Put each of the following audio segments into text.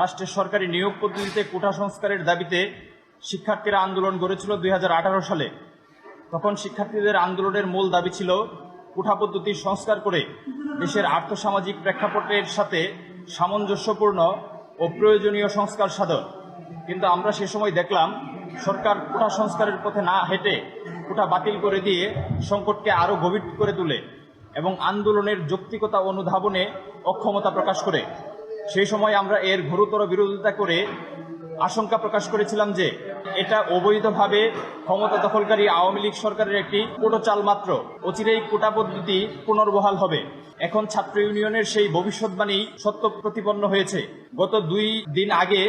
রাষ্ট্রের সরকারি নিয়োগ পদ্ধতিতে কোটা সংস্কারের দাবিতে শিক্ষার্থীরা আন্দোলন গড়েছিল দুই হাজার আঠারো সালে। তখন শিক্ষার্থীদের আন্দোলনের মূল দাবি ছিল কোঠা পদ্ধতির সংস্কার করে দেশের আর্থসামাজিক প্রেক্ষাপটের সাথে সামঞ্জস্যপূর্ণ ও প্রয়োজনীয় সংস্কার সাধন। কিন্তু আমরা সে সময় দেখলাম, সরকার কোটা সংস্কারের পথে না হেঁটে কোটা বাতিল করে দিয়ে সংকটকে আরও গভীর করে তোলে এবং আন্দোলনের যৌক্তিকতা অনুধাবনে অক্ষমতা প্রকাশ করে। সেই সময় আমরা এর গুরুতর বিরোধিতা করে আশঙ্কা প্রকাশ করেছিলাম যে এটা অবৈধভাবে ক্ষমতা দখলকারী আওয়ামী লীগ সরকারের একটি কোটো চাল মাত্র। অচিরেই কোটা পদ্ধতি পুনর্বহাল হবে। এখন ছাত্র ইউনিয়নের সেই ভবিষ্যৎবাণী সত্য প্রতিপন্ন হয়েছে। গত দুই দিন আগে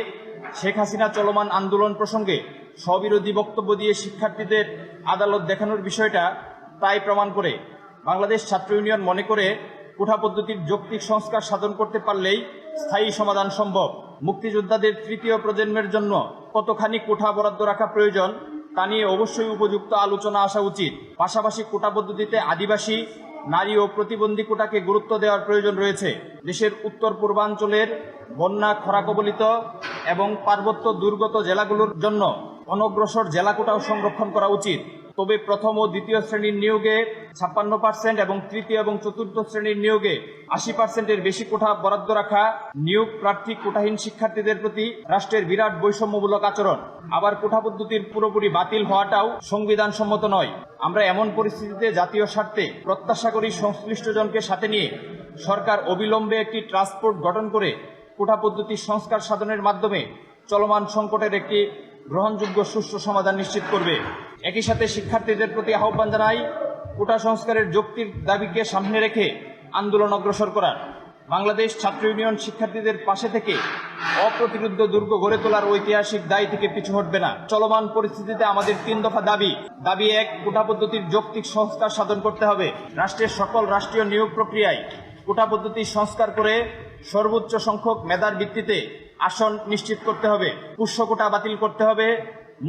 শেখ হাসিনা চলমান আন্দোলন প্রসঙ্গে স্ববিরোধী বক্তব্য দিয়ে শিক্ষার্থীদের আদালত দেখানোর বিষয়টা তাই প্রমাণ করে। বাংলাদেশ ছাত্র ইউনিয়ন মনে করে কোঠা পদ্ধতির যৌক্তিক সংস্কার সাধন করতে পারলেই স্থায়ী সমাধান সম্ভব। মুক্তিযোদ্ধাদের তৃতীয় প্রজন্মের জন্য কতখানি কোঠা বরাদ্দ রাখা প্রয়োজন, তা নিয়ে অবশ্যই উপযুক্ত আলোচনা আসা উচিত। পাশাপাশি কোটা পদ্ধতিতে আদিবাসী, নারী ও প্রতিবন্ধী কোটাকে গুরুত্ব দেওয়ার প্রয়োজন রয়েছে। দেশের উত্তর পূর্বাঞ্চলের বন্যা খরা কবলিত এবং পার্বত্য দুর্গত জেলাগুলোর জন্য অনগ্রসর জেলা কোটাও সংরক্ষণ করা উচিত। তবে প্রথম ও দ্বিতীয় শ্রেণির নিয়োগে ছাপ্পান্ন পার্সেন্ট এবং তৃতীয় এবং চতুর্থ শ্রেণির নিয়োগে আশি পার্সেন্টের বেশি কোঠা বরাদ্দ রাখা নিয়োগ প্রার্থী কোটাহীন শিক্ষার্থীদের প্রতি রাষ্ট্রের বিরাট বৈষম্যমূলক আচরণ। আবার কোঠা পদ্ধতির পুরোপুরি বাতিল হওয়াটাও সংবিধান সম্মত নয়। আমরা এমন পরিস্থিতিতে জাতীয় স্বার্থে প্রত্যাশা করি সংশ্লিষ্টজনকে সাথে নিয়ে সরকার অবিলম্বে একটি ট্রান্সপোর্ট গঠন করে কোঠা পদ্ধতির সংস্কার সাধনের মাধ্যমে চলমান সংকটের একটি গ্রহণযোগ্য সুষ্ঠু সমাধান নিশ্চিত করবে। একই সাথে শিক্ষার্থীদের প্রতি আহ্বান জানাই, কোটা সংস্কারের যৌক্তিক দাবিকে সামনে রেখে আন্দোলন অগ্রসর করার। বাংলাদেশ ছাত্র ইউনিয়ন শিক্ষার্থীদের পাশে থেকে অপ্রতিরোধ্য দুর্গ গড়ে তোলার ঐতিহাসিক দায় থেকে পিছু হটবে না। চলমান পরিস্থিতিতে আমাদের তিন দফা দাবি। দাবি এক, কোটা পদ্ধতির যৌক্তিক সংস্কার সাধন করতে হবে। রাষ্ট্রের সকল রাষ্ট্রীয় নিয়োগ প্রক্রিয়ায় কোটা পদ্ধতি সংস্কার করে সর্বোচ্চ সংখ্যক মেধার ভিত্তিতে আসন নিশ্চিত করতে হবে। পুষ্য কোটা বাতিল করতে হবে।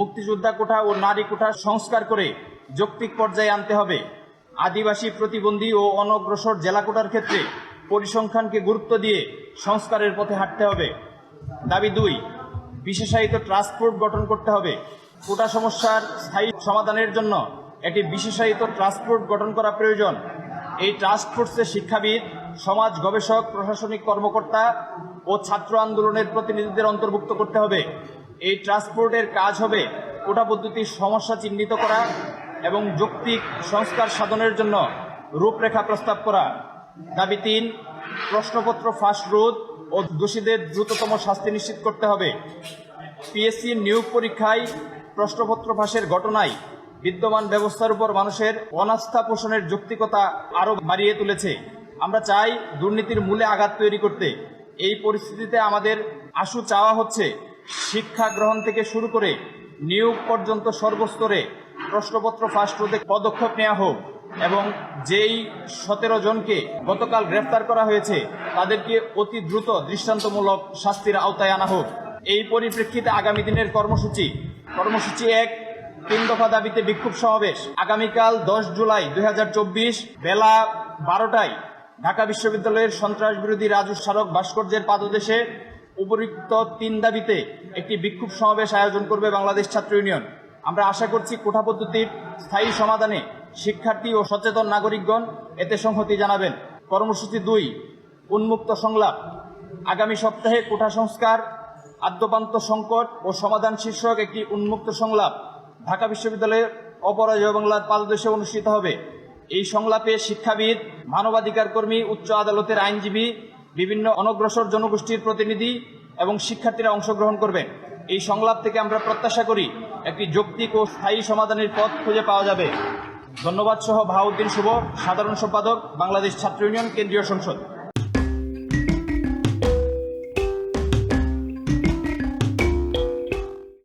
মুক্তিযোদ্ধা কোটা ও নারী কোটা সংস্কার করে যৌক্তিক পর্যায়ে আনতে হবে। আদিবাসী প্রতিবন্ধী ও অনগ্রসর জেলা কোটার ক্ষেত্রে পরিসংখ্যানকে গুরুত্ব দিয়ে সংস্কারের পথে হাঁটতে হবে। দাবি দুই, বিশেষায়িত ট্রান্সপোর্ট গঠন করতে হবে। কোটা সমস্যার স্থায়ী সমাধানের জন্য একটি বিশেষায়িত ট্রান্সপোর্ট গঠন করা প্রয়োজন। এই টাস্ক ফোর্সে শিক্ষাবিদ সমাজ গবেষক, প্রশাসনিক কর্মকর্তা ও ছাত্র আন্দোলনের প্রতিনিধিদের অন্তর্ভুক্ত করতে হবে। এই ট্রান্সপোর্টের কাজ হবে কোটা পদ্ধতির সমস্যা চিহ্নিত করা এবং যৌক্তিক সংস্কার সাধনের জন্য রূপরেখা প্রস্তাব করা। দাবি তিন, প্রশ্নপত্র ফাঁস রোধ ও দোষীদের দ্রুততম শাস্তি নিশ্চিত করতে হবে। পিএসসি নিয়োগ পরীক্ষায় প্রশ্নপত্র ফাঁসের ঘটনায় বিদ্যমান ব্যবস্থার উপর মানুষের অনাস্থা পোষণের যৌক্তিকতা আরও বাড়িয়ে তুলেছে। আমরা চাই দুর্নীতির মূলে আঘাত তৈরি করতে। এই পরিস্থিতিতে আমাদের আশু চাওয়া হচ্ছে শিক্ষা গ্রহণ থেকে শুরু করে নিয়োগ পর্যন্ত সর্বস্তরে প্রশ্নপত্র ফাঁস রোধে পদক্ষেপ নেওয়া হোক এবং যেই সতেরো জনকে গতকাল গ্রেফতার করা হয়েছে, তাদেরকে অতি দ্রুত দৃষ্টান্তমূলক শাস্তির আওতায় আনা হোক। এই পরিপ্রেক্ষিতে আগামী দিনের কর্মসূচি কর্মসূচি এক, তিন দফা দাবিতে বিক্ষোভ সমাবেশ। আগামীকাল দশ জুলাই দু হাজার চব্বিশ বেলা বারোটায় ঢাকা বিশ্ববিদ্যালয়ের সন্ত্রাস বিরোধী রাজু স্মারক ভাস্কর্যের পাদদেশে উপরিক্ত তিন দাবিতে একটি বিক্ষোভ সমাবেশ আয়োজন করবে বাংলাদেশ ছাত্র ইউনিয়ন। আমরা আশা করছি কোঠা পদ্ধতির স্থায়ী সমাধানে শিক্ষার্থী ও সচেতন নাগরিকগণ এতে সংহতি জানাবেন। কর্মসূচি দুই, উন্মুক্ত সংলাপ। আগামী সপ্তাহে কোঠা সংস্কার, আদ্যপান্ত সংকট ও সমাধান শীর্ষক একটি উন্মুক্ত সংলাপ ঢাকা বিশ্ববিদ্যালয়ের অপরাজয় বাংলার পাদদেশে অনুষ্ঠিত হবে। এই সংলাপে শিক্ষাবিদ, মানবাধিকার কর্মী, উচ্চ আদালতের আইনজীবী, বিভিন্ন অনগ্রসর জনগোষ্ঠীর প্রতিনিধি এবং শিক্ষার্থীরা অংশগ্রহণ করবেন। এই সংলাপ থেকে আমরা প্রত্যাশা করি একটি যৌক্তিক ও স্থায়ী সমাধানের পথ খুঁজে পাওয়া যাবে। ধন্যবাদ সহ বাহাউদ্দিন শুভ, সাধারণ সম্পাদক, বাংলাদেশ ছাত্র ইউনিয়ন, কেন্দ্রীয় সংসদ।